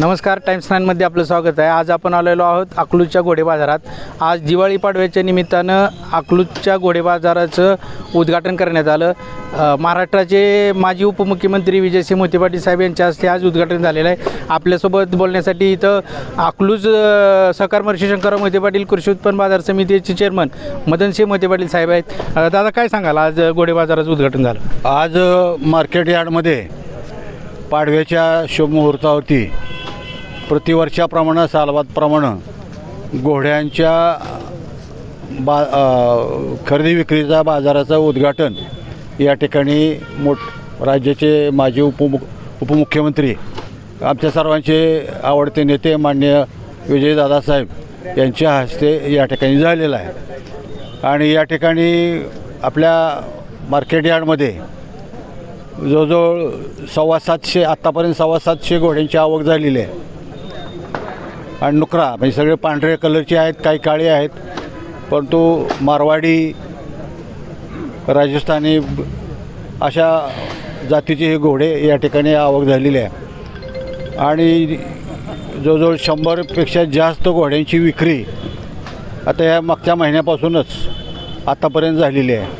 नमस्कार टाइम्स नाईनमध्ये आपलं स्वागत आहे. आज आपण आलेलो आहोत अकलूजच्या घोडे बाजारात. आज दिवाळी पाडव्याच्या निमित्तानं अकलूजच्या घोडे बाजाराचं उद्घाटन करण्यात आलं. महाराष्ट्राचे माजी उपमुख्यमंत्री विजयसिंह मोहिते पाटील साहेब यांच्या हस्ते आज उद्घाटन झालेलं आहे. आपल्यासोबत बोलण्यासाठी इथं अकलूज सहकार महर्षी शंकरराव मोहिते पाटील कृषी उत्पन्न बाजार समितीचे चेअरमन मदनसिंह मोहिते पाटील साहेब आहेत. दादा काय सांगाल? आज घोडे बाजाराचं उद्घाटन झालं. आज मार्केट यार्डमध्ये पाडव्याच्या शुभमुहूर्तावरती प्रतिवर्षाप्रमाणे सालवादप्रमाणे घोड्यांच्या बा खरेदी विक्रीचा बाजाराचं उद्घाटन या ठिकाणी मोठ राज्याचे माजी उपमुख उपमुख्यमंत्री आमच्या सर्वांचे आवडते नेते मान्य विजयदादा साहेब यांच्या हस्ते या ठिकाणी झालेलं आहे. आणि या ठिकाणी आपल्या मार्केट यार्डमध्ये जवळजवळ सव्वा सातशे आत्तापर्यंत सव्वा सातशे घोड्यांची आवक झालेली आहे. आणि नुकरा म्हणजे सगळे पांढऱ्या कलरचे आहेत काही काळे आहेत. परंतु मारवाडी राजस्थानी अशा जातीचे हे घोडे या ठिकाणी आवक झालेली आहे. आणि जवळजवळ शंभरपेक्षा जास्त घोड्यांची विक्री आता या मागच्या महिन्यापासूनच आतापर्यंत झालेली आहे.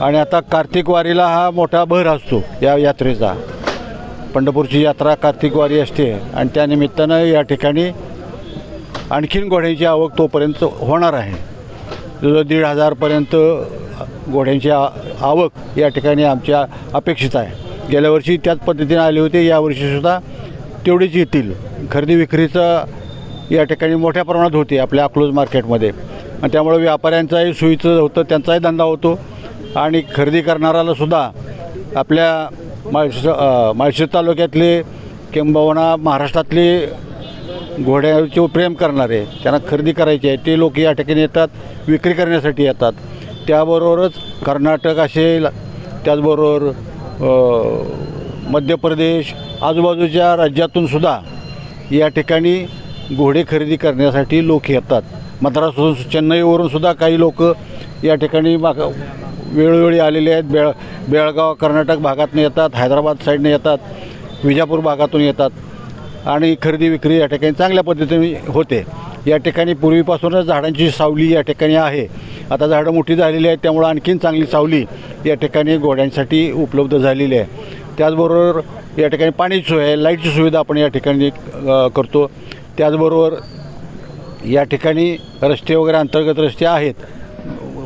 आणि आता कार्तिक वारीला हा मोठा भर असतो या यात्रेचा. पंढरपूरची यात्रा कार्तिक वारी असते. आणि त्या निमित्तानं या ठिकाणी आणखीन घोड्यांची आवक तोपर्यंत होणार आहे. जवळजवळ दीड हजारपर्यंत घोड्यांची आवक या ठिकाणी आमच्या अपेक्षित आहे. गेल्या वर्षी त्याच पद्धतीने आली होती यावर्षीसुद्धा तेवढीच येतील. खरेदी विक्रीचं या ठिकाणी मोठ्या प्रमाणात होते आपल्या अक्लोज मार्केटमध्ये. आणि त्यामुळे व्यापाऱ्यांचाही सोयीचं होतं त्यांचाही धंदा होतो. आणि खरेदी करणाऱ्यालासुद्धा आपल्या माळशे माळशेर तालुक्यातले किंबहुना महाराष्ट्रातले घोड्याचे प्रेम करणारे त्यांना खरेदी करायची आहे ते लोक या ठिकाणी येतात विक्री करण्यासाठी येतात. त्याबरोबरच कर्नाटक असेल त्याचबरोबर मध्य प्रदेश आजूबाजूच्या राज्यातून सुद्धा या ठिकाणी घोडे खरेदी करण्यासाठी लोक येतात. मद्रासहून चेन्नईवरून सुद्धा काही लोक या ठिकाणी माग वेळोवेळी आलेले आहेत. बेळ बेळगाव कर्नाटक भागातून येतात हैदराबाद साईडने येतात विजापूर भागातून येतात. आणि खरेदी विक्री या ठिकाणी चांगल्या पद्धतीने होते. या ठिकाणी पूर्वीपासूनच झाडांची सावली या ठिकाणी आहे. आता झाडं मोठी झालेली आहेत त्यामुळं आणखीन चांगली सावली या ठिकाणी घोड्यांसाठी उपलब्ध झालेली आहे. त्याचबरोबर या ठिकाणी पाण्याची सोय आहे लाईटची सुविधा आपण या ठिकाणी करतो. त्याचबरोबर या ठिकाणी रस्ते वगैरे अंतर्गत रस्ते आहेत.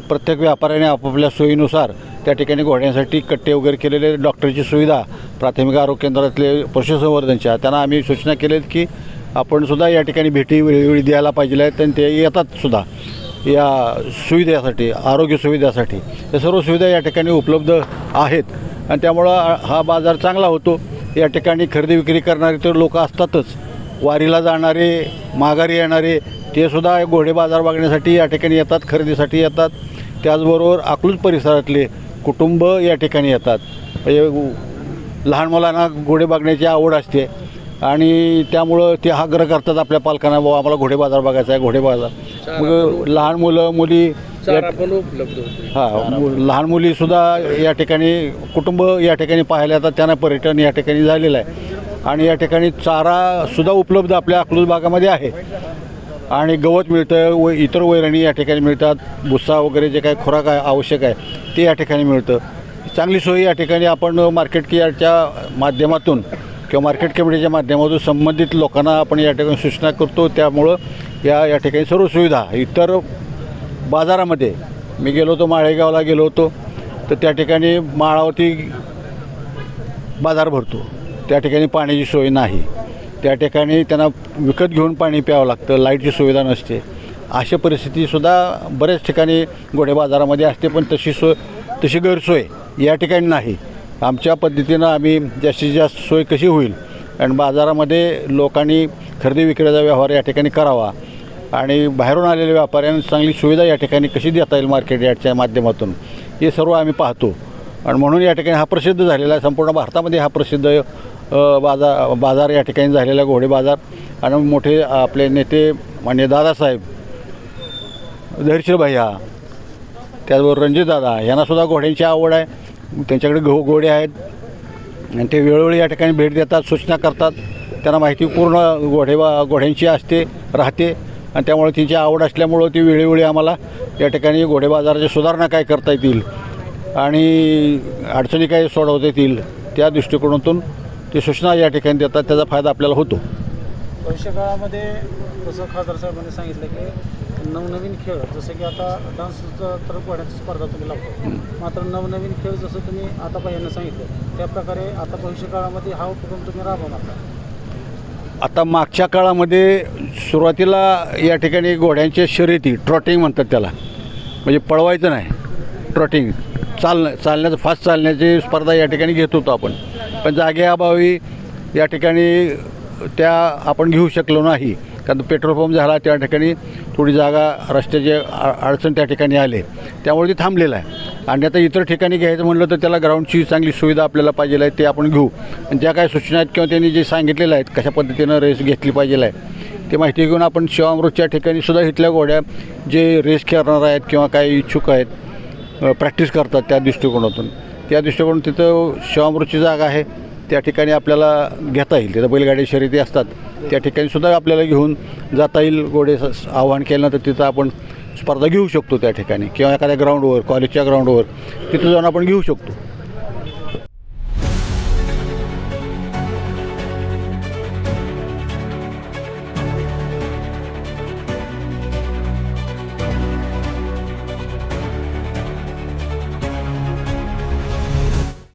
प्रत्येक व्यापाऱ्याने आपापल्या सोयीनुसार त्या ठिकाणी घोड्यांसाठी कट्टे वगैरे केलेले डॉक्टरची सुविधा प्राथमिक आरोग्य केंद्रातले पशुसंवर्धनच्या. त्यांना आम्ही सूचना केल्यात की आपण सुद्धा या ठिकाणी भेटी वेळोवेळी द्यायला पाहिजे आहेत आणि ते येतात सुद्धा. या सुविधेसाठी आरोग्य सुविधेसाठी. या सर्व सुविधा या ठिकाणी उपलब्ध आहेत आणि त्यामुळं हा बाजार चांगला होतो. या ठिकाणी खरेदी विक्री करणारे तर लोक असतातच. वारीला जाणारे माघारी येणारे ते सुद्धा घोडे बाजार बघण्यासाठी या ठिकाणी येतात खरेदीसाठी येतात. त्याचबरोबर अकलूज परिसरातले कुटुंब या ठिकाणी येतात. म्हणजे लहान मुलांना घोडे बघण्याची आवड असते आणि त्यामुळं ते आग्रह करतात आपल्या पालकांना बाबा आम्हाला घोडे बाजार बघायचा आहे घोडे बाजार. मग लहान मुलं मुली हां लहान मुलीसुद्धा या ठिकाणी कुटुंब या ठिकाणी पाहायला येतात त्यांना पर्यटन या ठिकाणी झालेलं आहे. आणि या ठिकाणी चारासुद्धा उपलब्ध आपल्या अकलूज भागामध्ये आहे. आणि गवत मिळतं व इतर वैरणी या ठिकाणी मिळतात. भुस्सा वगैरे जे काही खुराक आहे आवश्यक आहे ते या ठिकाणी मिळतं. चांगली सोय या ठिकाणी आपण मार्केट यार्डच्या माध्यमातून किंवा मार्केट कमिटीच्या माध्यमातून संबंधित लोकांना आपण या ठिकाणी सूचना करतो. त्यामुळं या या ठिकाणी सर्व सुविधा इतर बाजारामध्ये मी गेलो होतो माळेगावला गेलो होतो तर त्या ठिकाणी माळावरती बाजार भरतो. त्या ठिकाणी पाण्याची सोय नाही. त्या ठिकाणी त्यांना विकत घेऊन पाणी प्यावं लागतं लाईटची सुविधा नसते. अशा परिस्थितीसुद्धा बऱ्याच ठिकाणी घोडे बाजारामध्ये असते पण तशी सोय तशी गैरसोय या ठिकाणी नाही. आमच्या पद्धतीनं आम्ही जास्तीत जास्त सोय कशी होईल आणि बाजारामध्ये लोकांनी खरेदी विक्रीचा व्यवहार या ठिकाणी करावा आणि बाहेरून आलेल्या व्यापाऱ्यांना चांगली सुविधा या ठिकाणी कशी देता येईल मार्केट यार्डच्या माध्यमातून हे सर्व आम्ही पाहतो. आणि म्हणून या ठिकाणी हा प्रसिद्ध झालेला आहे संपूर्ण भारतामध्ये हा प्रसिद्ध बाजार बाजार या ठिकाणी झालेला घोडे बाजार आणि मोठे आपले नेते मान्य दादासाहेब धैर्यशील भैया त्याचबरोबर रणजितदादा यांनासुद्धा घोड्यांची आवड आहे. त्यांच्याकडे घो घोडे आहेत. आणि ते वेळोवेळी या ठिकाणी भेट देतात सूचना करतात. त्यांना माहिती पूर्ण घोडे घोड्यांची असते राहते. आणि त्यामुळे तिची आवड असल्यामुळं ती वेळोवेळी आम्हाला या ठिकाणी घोडे बाजाराच्या सुधारणा काय करता येतील आणि अडचणी काय सोडवता येतील त्या दृष्टिकोनातून ते सूचना या ठिकाणी देतात त्याचा फायदा आपल्याला होतो. भविष्यकाळामध्ये जसं खासदार साहेबांनी सांगितलं की नवनवीन खेळ जसं की आता डान्सचं तर घोड्यांची स्पर्धा तुम्ही लावतो. मात्र नवनवीन खेळ जसं तुम्ही आता पहिल्यांदा सांगितलं त्या प्रकारे आता भविष्यकाळामध्ये हा उपक्रम तुम्ही राबवणार आता मागच्या काळामध्ये सुरुवातीला या ठिकाणी घोड्यांच्या शर्यती ट्रॉटिंग म्हणतात त्याला. म्हणजे पळवायचं नाही. ट्रॉटिंग चालणं चालण्याचं फास्ट चालण्याची स्पर्धा या ठिकाणी घेत होतो आपण. पण जागेअभावी या ठिकाणी त्या आपण घेऊ शकलो नाही. कारण पेट्रोल पंप झाला त्या ठिकाणी थोडी जागा रस्त्याचे अडचण त्या ठिकाणी आले. त्यामुळे ते थांबलेलं आहे. आणि आता इतर ठिकाणी घ्यायचं म्हणलं तर त्याला ग्राउंडची चांगली सुविधा आपल्याला पाहिजे आहे ते आपण घेऊ. आणि ज्या काय सूचना आहेत किंवा त्यांनी जे सांगितलेलं आहेत कशा पद्धतीनं रेस घेतली पाहिजे आहे ते माहिती घेऊन आपण शिवामृतच्या ठिकाणी सुद्धा इथल्या घोड्या जे रेस खेळणार आहेत किंवा काही इच्छुक आहेत प्रॅक्टिस करतात त्या दृष्टिकोनातून. त्या दृष्टिकोन तिथं शिवामृतची जागा आहे. त्या ठिकाणी आपल्याला घेता येईल. तिथं बैलगाडी शर्यती असतात. त्या ठिकाणी सुद्धा आपल्याला घेऊन जाता येईल. घोडे आव्हान केलं तर तिथं आपण स्पर्धा घेऊ शकतो त्या ठिकाणी. किंवा एखाद्या ग्राउंडवर कॉलेजच्या ग्राउंडवर तिथं जाऊन आपण घेऊ शकतो.